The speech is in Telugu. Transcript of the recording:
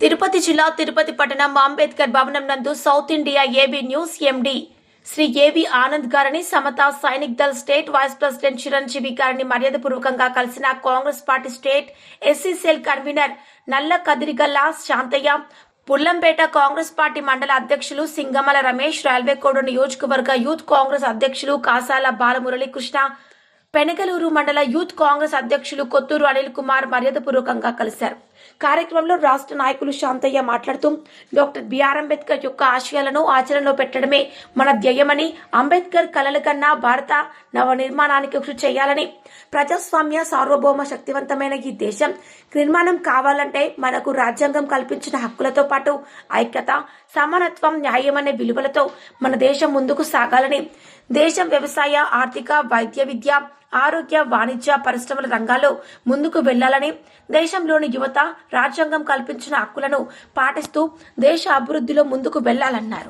తిరుపతి జిల్లా తిరుపతి పట్టణం అంబేద్కర్ భవనం నందు South India AB news MD. Shri AV Anand గారిని Samata Sainik Dal state vice president Chiranjeevi గారిని మర్యాదపూర్వకంగా కలిసిన Congress party state SCCL convener Nalla Kadirigalla Santhaiah Pullampeta Congress party మండల అధ్యక్షులు సింగమల రమేష్ రైల్వే కోడు నియోజకవర్గ యూత్ కాంగ్రెస్ అధ్యక్షులు కాసాల బాలమురళీకృష్ణ పెనగలూరు మండల యూత్ కాంగ్రెస్ అధ్యక్షులు కొత్తూరు అనిల్ కుమార్ మర్యాదపూర్వకంగా కలిశారు. కార్యక్రమంలో రాష్ట్ర నాయకులు శాంతయ్య మాట్లాడుతూ డాక్టర్ బిఆర్ అంబేద్కర్ యొక్క ఆశయాలను ఆచరణలో పెట్టడమే మన ధ్యేయమని అంబేద్కర్ కలల కన్నా భారత నవ నిర్మాణానికి కృషి చేయాలని ప్రజాస్వామ్య సార్వభౌమ శక్తివంతమైన ఈ దేశం నిర్మాణం కావాలంటే మనకు రాజ్యాంగం కల్పించిన హక్కులతో పాటు ఐక్యత సమానత్వం న్యాయం అనే విలువలతో మన దేశం ముందుకు సాగాలని దేశం వ్యవసాయ ఆర్థిక వైద్య విద్య ఆరోగ్య వాణిజ్య పరిశ్రమల రంగాల్లో ముందుకు వెళ్ళాలని దేశంలోని యువత రాజ్యాంగం కల్పించిన హక్కులను పాటిస్తూ దేశ అభివృద్ధిలో ముందుకు వెళ్ళాలన్నారు.